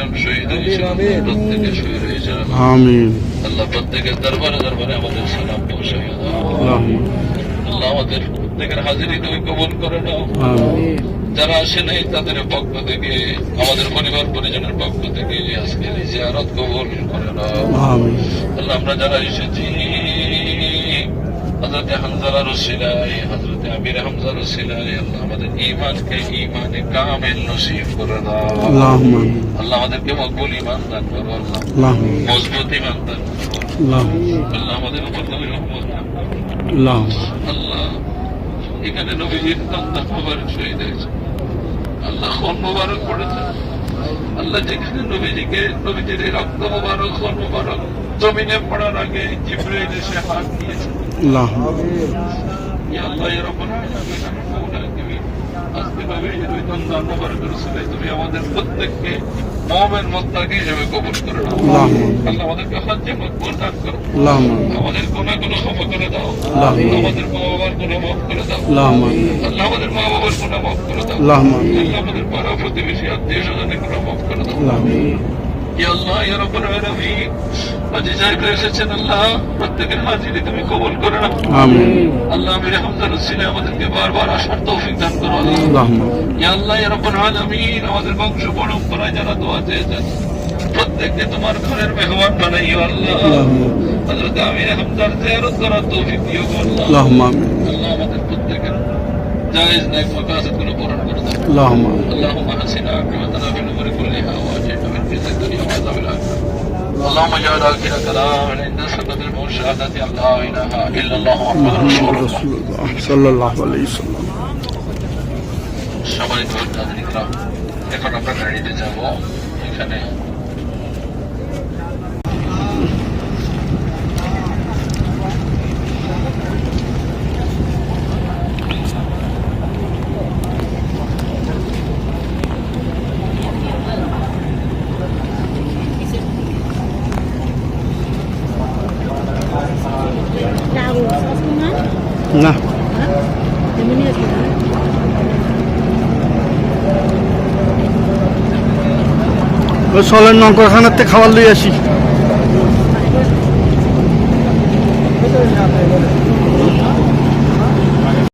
জন শহীদ হয়েছে প্রত্যেকে শহীদ হয়েছে আমিন। আল্লাহ প্রত্যেকের দরবারে দরবারে আমাদের সালাম পৌঁছাই আল্লাহ আমাদের প্রত্যেকের হাজিরি তুমি কবুল করে নাও। যারা আসে নাই তাদের পক্ষ থেকে আমাদের পরিবার পরিজনের পক্ষ থেকে আজকে জিয়ারত কবুল করে নাও। আল্লাহ আমরা যারা এসেছি হজরতে হামজালা রসিলাই হজরতে আমির হামজা রসিলাই আল্লাহ আমাদের ইমানকে ইমানে কামেল নসিব করে দাও। আল্লাহ আমাদেরকে মকবুল ইমান দান করো আল্লাহ। মজবুত ইমান দান করো। আল্লাহ আমাদের উপর নবী রহমত। আল্লাহ এখানে নবীজির সন্তান মোবারক শহীদ হয়েছে। আল্লাহ খন মোবারক পড়েছে। আল্লাহ যেখানে নবীজিকে নবীজির রক্ত মোবারক খন মোবারক জমিনে পড়ার আগে জিব্রাইল এসে হাত দিয়েছে। ইয়া রাব্বানা আলামিন আমি মাওলা তুমি আমাদের প্রত্যেককে মুমিন মুত্তাকি হিসেবে কবুল করে আল্লাহুম্মা আল্লাহ আমাদেরকে হজ্জে মকবুল দান করো আমাদের গুনাহগুলো ক্ষমা করে দাও। আমাদের মা বাবার গুনাহ মাফ করে দাও আল্লাহ আমাদের মা বাবার গুনাহ মাফ করে দাও আল্লাহ আমাদের পাড়া প্রতিবেশী আত্মীয় স্বজনের গুনাহ মাফ করে দাও প্রত্যেককে তোমার ঘরের মেহমান বানাইও আল্লাহ। হযরত আমির হামদার জিয়ারত করার তৌফিক দিও আল্লাহ। আল্লাহ আমাদের প্রত্যেকের জায়েজ নেক মকাসিদগুলো পূরণ করে দাও। আল্লাহ আল্লাহ হাসিনা আকিবাতানা ফিল اللهم اجعل اخر كلام عند سبب المشاهدة ان لا اله الا الله محمد رسول মুহাম্মদ الله রাসূলুল্লাহ সাল্লাল্লাহু আলাইহি সাল্লাম সম্মানিত নাগরিকরা এখন আমরা গাড়িতে যাব এখানে না Ha? নঙ্করখানার থেকে খাবার লই আসি